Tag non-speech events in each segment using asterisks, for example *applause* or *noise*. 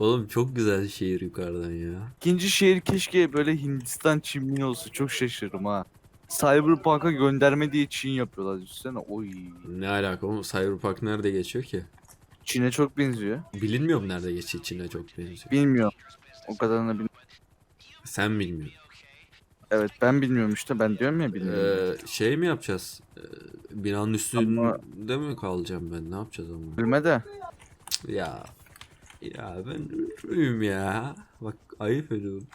Oğlum çok güzel şehir yukarıdan ya. İkinci şehir keşke böyle Hindistan çimliği olsa çok şaşırırım ha. Cyberpunk'a gönderme diye Çin yapıyorlar düşünsene. Oy. Ne alaka oğlum Cyberpunk nerede geçiyor ki? Çin'e çok benziyor. Bilinmiyor mu nerede geçiyor Çin'e çok benziyor. Bilmiyorum. O kadarını bilmiyorum. Sen bilmiyorsun. Evet ben bilmiyorum işte ben diyorum ya bilmiyorum. Ee, şey mi yapacağız? Ee, binanın üstünde mi kalacağım ben? Ne yapacağız ama? Bilme de. Ya ya ben ölürüm ya. Bak ayıp ediyorum.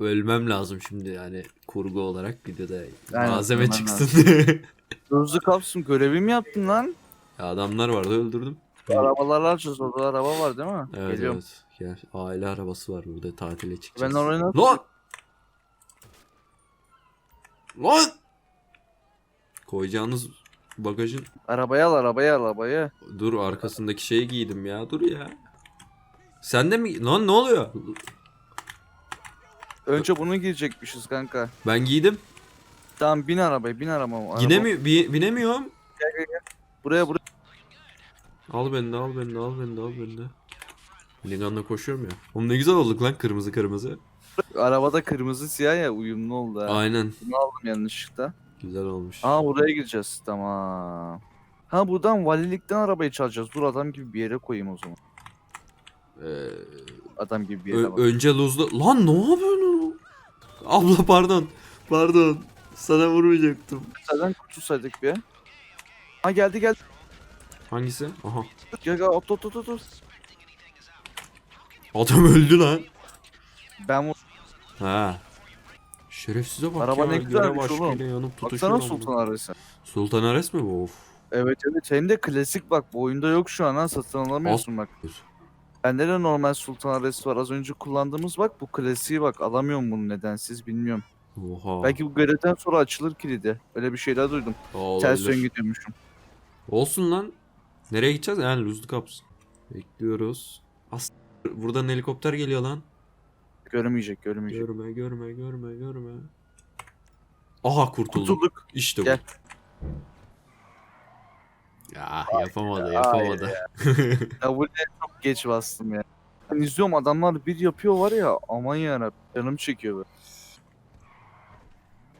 Ölmem lazım şimdi yani kurgu olarak videoda Aynen, malzeme çıksın. Hızlı *laughs* kapsın görevi mi yaptın lan? ya adamlar vardı öldürdüm. Arabalar açacağız orada araba var değil mi? Evet Geliyorum. evet. Gel. Aile arabası var burada tatile çıkacağız. Ben oraya nasıl... Lan! Lan! Koyacağınız bagajın Arabayı al arabayı al arabayı. dur arkasındaki şeyi giydim ya dur ya. Sen de mi? Lan ne oluyor? Önce bunu girecekmişiz kanka. Ben giydim. Tamam bin arabaya bin araba. araba. Yine mi bi- binemiyorum? Buraya buraya. Al beni de al beni de al beni de al beni de. Minigun'la koşuyorum ya. Oğlum ne güzel olduk lan kırmızı kırmızı. Arabada kırmızı siyah ya uyumlu oldu ha. Aynen. Bunu aldım yanlışlıkla. Güzel olmuş. Aa buraya gireceğiz tamam. Ha buradan valilikten arabayı çalacağız. Dur adam gibi bir yere koyayım o zaman. Ee, Adam gibi bir yere bak. önce luzlu... Lan ne yapıyorsun? Abla pardon. Pardon. Sana vurmayacaktım. Zaten kurtulsaydık bir. Ha geldi geldi. Hangisi? Aha. Gel gel ot ot, ot. Adam öldü lan. Ben bu Ha. Şerefsize bak Araba ya. ne güzelmiş başkayla oğlum. yanıp baksana. Sultan arası. Sultan Ares mi bu? Of. Evet evet hem de klasik bak bu oyunda yok şu an ha satın alamıyorsun bak. Bende de normal Sultan arası var az önce kullandığımız bak bu klasiği bak alamıyorum bunu nedensiz bilmiyorum. Oha. Belki bu görevden sonra açılır kilidi. Öyle bir şeyler duydum. Aa, Ters olabilir. yön gidiyormuşum. Olsun lan. Nereye gideceğiz? Yani Luzlu Caps. Bekliyoruz. As Buradan helikopter geliyor lan. Görmeyecek görmeyecek. Görme görme görme görme. Aha kurtuldum. Kurtulduk. İşte bu. Gel. Ya yapamadı yapamadı. Ya bu ne çok geç bastım ya. Ben izliyorum adamlar bir yapıyor var ya aman yarabbim canım çekiyor böyle.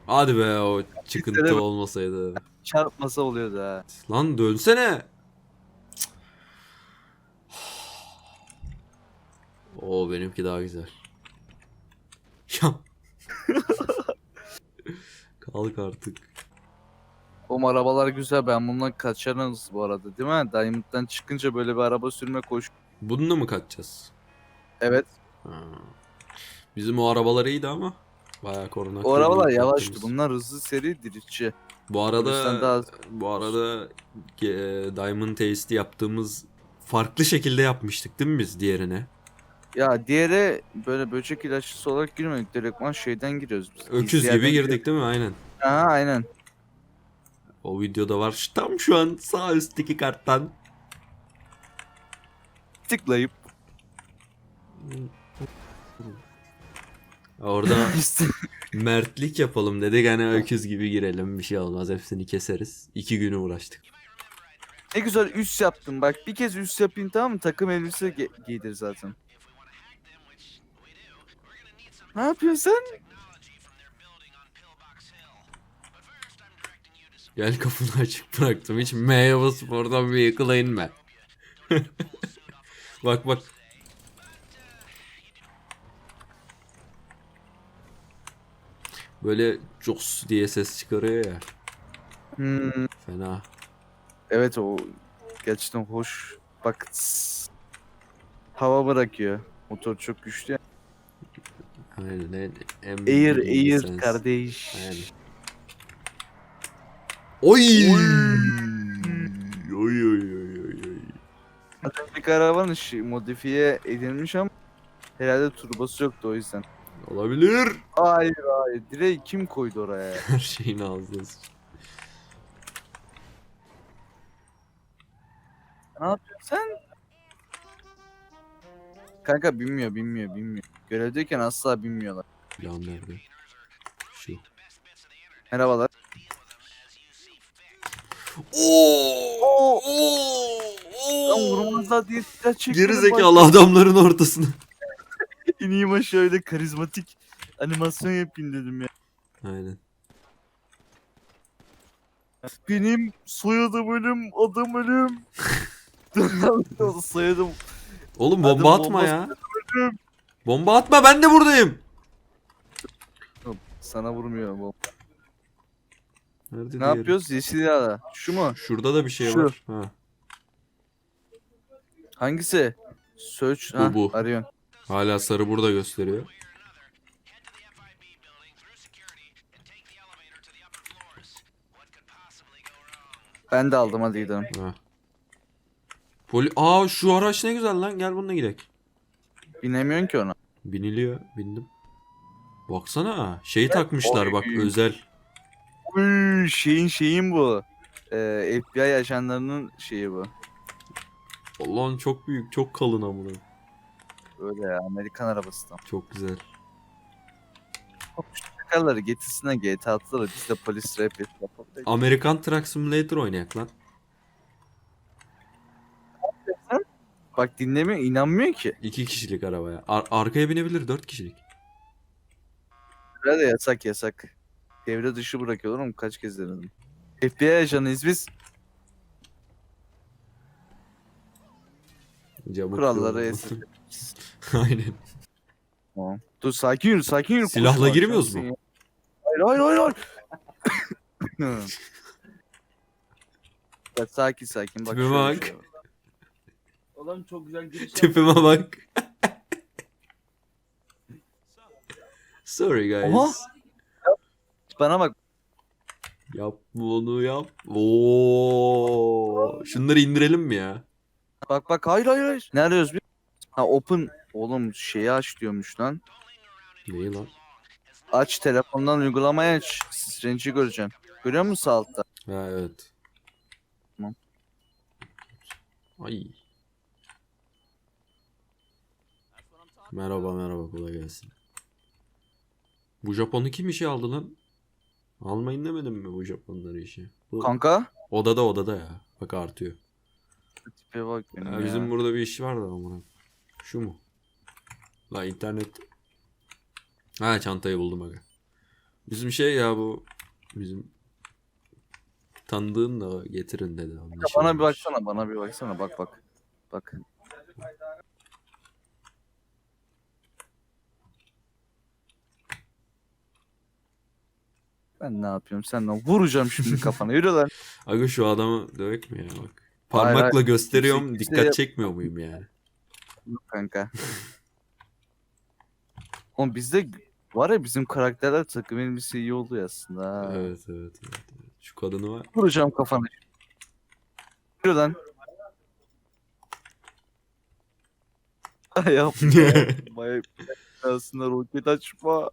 Hadi be o çıkıntı olmasaydı. Çarpmasa oluyordu ha. Lan dönsene. Cık. Oo benimki daha güzel. Ya. *laughs* Kalk artık. O arabalar güzel ben bundan kaçarız bu arada değil mi? Diamond'dan çıkınca böyle bir araba sürme koş. Bununla mı kaçacağız? Evet Ha. Bizim o arabalar iyiydi ama. Bayağı korona. o arabalar yavaştı yaptığımız. bunlar hızlı seri dirişçi. Bu arada daha- bu arada e, Diamond Taste'i yaptığımız farklı şekilde yapmıştık değil mi biz diğerine? Ya diğeri böyle böcek ilaççısı olarak girmedik direktman şeyden giriyoruz biz. Öküz gibi girdik değil mi? Aynen. Aha aynen. O videoda var. Tam şu an sağ üstteki karttan. Tıklayıp Orada *laughs* mertlik yapalım dedik hani öküz gibi girelim bir şey olmaz hepsini keseriz. İki günü uğraştık. ne güzel üst yaptım bak bir kez üst yapayım tamam mı takım elbise ge- giydir zaten. Ne yapıyorsun sen? Gel kapını açık bıraktım. Hiç M'ye basıp oradan bir yakıla inme. *laughs* bak bak. Böyle cos diye ses çıkarıyor ya. Hmm, Fena. evet o gerçekten hoş. Bak tss. hava bırakıyor. Motor çok güçlü. Aynen. en- en Air air kardeş. Aynen. Oy! Oy! Oy oy oy oy oy. Bir karavan işi modifiye edilmiş ama herhalde turbosu yoktu o yüzden. Olabilir. Hayır hayır. Direği kim koydu oraya? *laughs* Her şeyin ağzına sıç. ne yapıyorsun sen? Kanka bilmiyor bilmiyor bilmiyor. Görevdeyken asla bilmiyorlar. Plan nerede? Şu. Merhabalar. Oo! Oo! Lan vurmazlar diye silah çektim. Geri zekalı adamların ortasına. *laughs* İneyim aşağı öyle karizmatik animasyon yapayım dedim ya. Aynen. Benim soyadım ölüm, adım ölüm. *laughs* soyadım Oğlum Adım bomba atma bomba ya. Bomba atma ben de buradayım. sana vurmuyor bu. Nerede Ne diğeri? yapıyoruz? Yeşil yağda. Şu mu? Şurada da bir şey Şu. var. Ha. Hangisi? Search. Bu, ha, bu. Arıyorsun. Hala sarı burada gösteriyor. Ben de aldım hadi gidelim. Ha. Poli Aa şu araç ne güzel lan. Gel bununla gidelim. Binemiyorsun ki ona. Biniliyor. Bindim. Baksana. Şeyi takmışlar bak özel. Uy, şeyin şeyin bu. Ee, FBI ajanlarının şeyi bu. Allah'ın çok büyük, çok kalın amına. Öyle ya Amerikan arabası tam. Çok güzel. Çakalları getirsinler GTA 6'ları biz de polis rap yapalım. Amerikan Truck Simulator oynayak lan. Bak dinlemiyor inanmıyor ki. İki kişilik arabaya. Ar- arkaya binebilir dört kişilik. Böyle yasak yasak. Devre dışı bırakıyorlar ama kaç kez denedim. FBI ajanıyız biz. Camı Kuralları kırıyor. esir. *laughs* Aynen. Tamam. Dur sakin yürü sakin yürü. Silahla girmiyoruz mu? Hayır hayır hayır hayır. Ya, *laughs* sakin sakin bak. Tipime şöyle bak. şöyle. Oğlum çok güzel giriş *laughs* yaptın. Tipime bak. Sorry guys. Oha. Bana bak. Yap bunu yap. Oo. Şunları indirelim mi ya? Bak bak hayır hayır hayır. Ne arıyoruz biz? Ha open. Oğlum şeyi aç diyormuş lan. Neyi lan? Aç telefondan uygulamayı aç. Strange'i göreceksin. Görüyor musun sağ altta? Ha evet. Tamam. Ay. Merhaba merhaba kolay gelsin. Bu Japon'u kim işe aldı lan? Almayın demedim mi bu Japonları işe? Bu Kanka. odada odada ya. Bak artıyor. Tipe bak benim Ya ya. bizim burada bir iş var da amına. Şu mu? La internet. Ha çantayı buldum aga. Bizim şey ya bu bizim tanıdığın da getirin dedi. Ya işi bana bir baksana bana bir baksana bak bak. Bak. Ben ne yapıyorum senden vuracağım şimdi *laughs* kafana yürü lan. Aga şu adamı dövek mi ya bak. Parmakla hayır. gösteriyorum Kimse- kimse dikkat yap- çekmiyor muyum yani? Yok kanka. *laughs* Oğlum bizde var ya bizim karakterler takım elbise iyi oldu ya aslında. ha. Evet, evet evet evet. Şu kadını var. Vuracağım kafana. Yürü lan. *laughs* Ay yapma. Yapma. Aslında roket açma.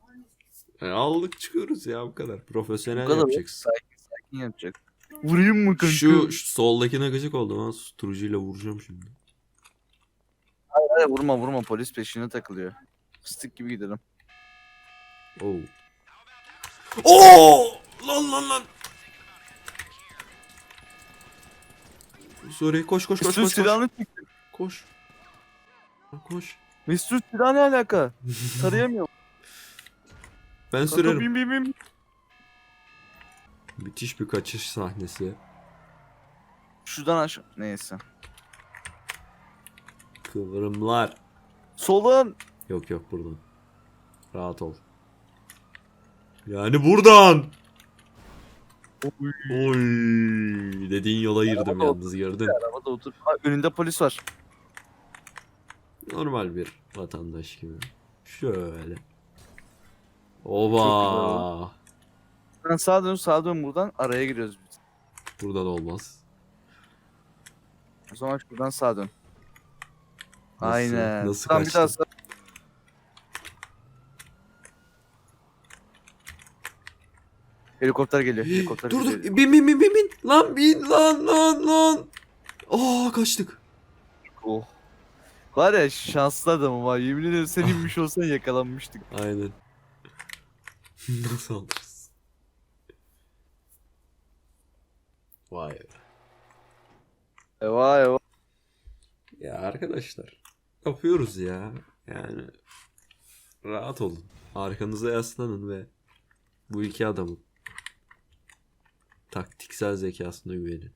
E, aldık çıkıyoruz ya bu kadar. Profesyonel Bu kadar yapacaksın. Sakin yapacak. Vurayım mı kanka? Şu, şu soldakine gıcık oldu lan. Susturucuyla vuracağım şimdi. Hayır, vurma vurma polis peşine takılıyor. Fıstık gibi gidelim. Oo. Oo! Lan lan lan. Sorry koş koş koş Mesut koş. Koş. silahını çek. koş. Koş. Mesut silah ne alaka? *laughs* Tarayamıyor. Ben Kanka sürerim. bin bin bin. Müthiş bir kaçış sahnesi. Şuradan aşağı. Neyse. Kıvrımlar. Solun. Yok yok buradan. Rahat ol. Yani buradan. Oy. Oy. Dediğin yola girdim Arabada yalnız gördün. Arabada otur. Ha, önünde polis var. Normal bir vatandaş gibi. Şöyle. Oba. Ben sağa dön sağa dön buradan araya giriyoruz biz. Buradan olmaz. O zaman şuradan sağa dön. Nasıl- Aynen. nasıl Tamam bir daha. Helikopter geliyor. Helikopter dur geliyor. dur bin bin bin bin bin. Lan bin lan lan lan. Aa kaçtık. Oh. Var ya şanslı adamım ha. Yemin ederim sen inmiş olsan yakalanmıştık. Aynen. Nasıl alırız? Vay be. Eyvah eyvah. Ya arkadaşlar yapıyoruz ya. Yani Rahat olun. Arkanıza yaslanın ve bu iki adamın taktiksel zekasına güvenin.